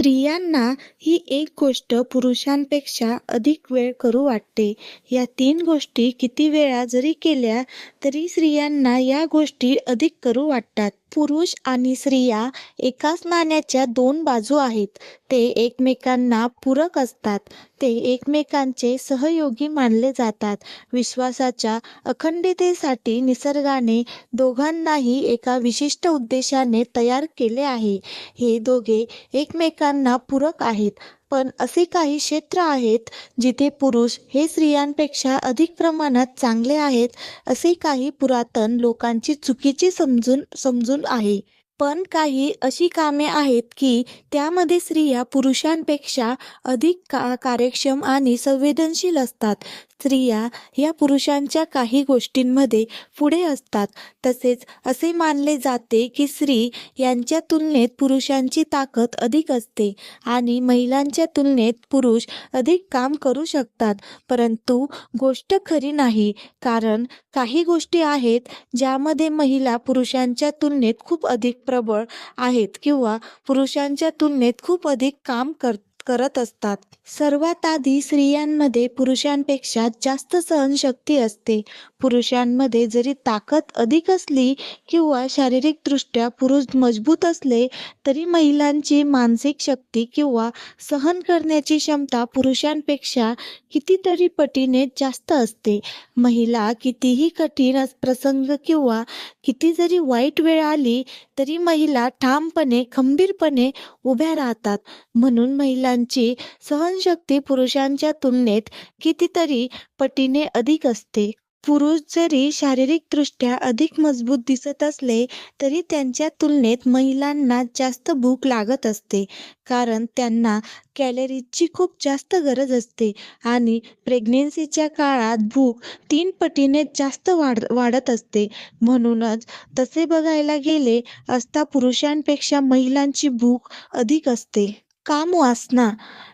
स्त्रियांना ही एक गोष्ट पुरुषांपेक्षा अधिक वेळ करू वाटते. या तीन गोष्टी किती वेळा जरी केल्या तरी स्त्रियांना या गोष्टी अधिक करू वाटतात. पुरुष आणि स्त्रिया एकाच नाण्याच्या दोन बाजू आहेत. ते एकमेकांना पूरक असतात. ते एकमेकांचे सहयोगी मानले जातात. विश्वासाच्या अखंडतेसाठी निसर्गाने दोघांनाही एका विशिष्ट उद्देशाने तयार केले आहे. हे दोघे एकमेकांना पूरक आहेत. पण असे काही क्षेत्र आहेत जिथे पुरुष हे स्त्रियांपेक्षा अधिक प्रमाणात चांगले आहेत असे काही पुरातन लोकांची चुकीची समजून समजून आहे. पण काही अशी कामे आहेत की त्यामध्ये स्त्रिया पुरुषांपेक्षा अधिक का कार्यक्षम आणि संवेदनशील असतात. स्त्रिया या पुरुषांच्या काही गोष्टींमध्ये पुढे असतात. तसेच असे मानले जाते की स्त्री यांच्या तुलनेत पुरुषांची ताकद अधिक असते आणि महिलांच्या तुलनेत पुरुष अधिक काम करू शकतात. परंतु गोष्ट खरी नाही. कारण काही गोष्टी आहेत ज्यामध्ये महिला पुरुषांच्या तुलनेत खूप अधिक प्रबळ आहेत किंवा पुरुषांच्या तुलनेत खूप अधिक काम करतात करत असतात. सर्वात आधी स्त्रियांमध्ये पुरुषांपेक्षा जास्त सहनशक्ती असते. पुरुषांमध्ये जरी ताकद अधिक असली किंवा शारीरिकदृष्ट्या पुरुष मजबूत असले तरी महिलांची मानसिक शक्ती किंवा सहन करण्याची क्षमता पुरुषांपेक्षा कितीतरी पटीने जास्त असते. महिला कितीही कठीण प्रसंग किंवा किती जरी वाईट वेळ आली तरी महिला ठामपणे खंबीरपणे उभ्या राहतात. म्हणून महिलांची सहनशक्ती पुरुषांच्या तुलनेत कितीतरी पटीने अधिक असते. पुरुष जरी शारीरिकदृष्ट्या अधिक मजबूत दिसत असले तरी त्यांच्या तुलनेत महिलांना जास्त भूक लागत असते. कारण त्यांना कॅलरीजची खूप जास्त गरज असते आणि प्रेग्नन्सीच्या काळात भूक तीन पटीने जास्त वाढ वाढत असते. म्हणूनच तसे बघायला गेले असता पुरुषांपेक्षा महिलांची भूक अधिक असते. काम वासना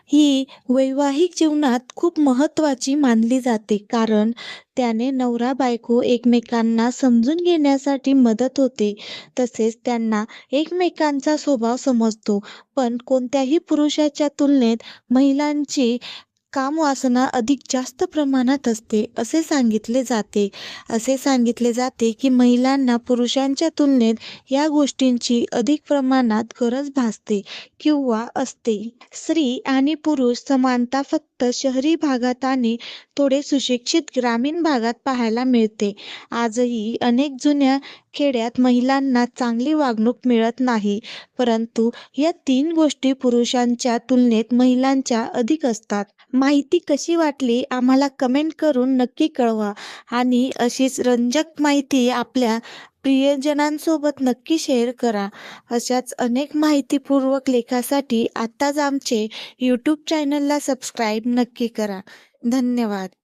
ही वैवाहिक जीवनात खूप महत्त्वाची मानली जाते कारण त्याने नवरा-बायको एकमेकांना समजून घेण्यासाठी मदत होते. तसेच त्यांना एकमेकांचा स्वभाव समजतो. पण कोणत्याही पुरुषाच्या तुलनेत महिलांची कामवासना अधिक जास्त प्रमाणात असते असे सांगितले जाते. असे सांगितले जाते की महिलांना पुरुषांच्या तुलनेत या गोष्टींची अधिक प्रमाणात गरज भासते किंवा असते. स्त्री आणि पुरुष समानता फक्त शहरी भागात आणि थोडे सुशिक्षित ग्रामीण भागात पाहायला मिळते. आजही अनेक जुन्या खेड्यात महिलांना चांगली वागणूक मिळत नाही. परंतु या तीन गोष्टी पुरुषांच्या तुलनेत महिलांच्या अधिक असतात. माहिती कशी वाटली आम्हाला कमेंट करून नक्की कळवा आणि अशीच रंजक माहिती आपल्या प्रियजनांसोबत नक्की शेअर करा. अशाच अनेक माहितीपूर्वक लेखासाठी आत्ताच आमचे यूट्यूब चॅनलला सबस्क्राईब नक्की करा. धन्यवाद.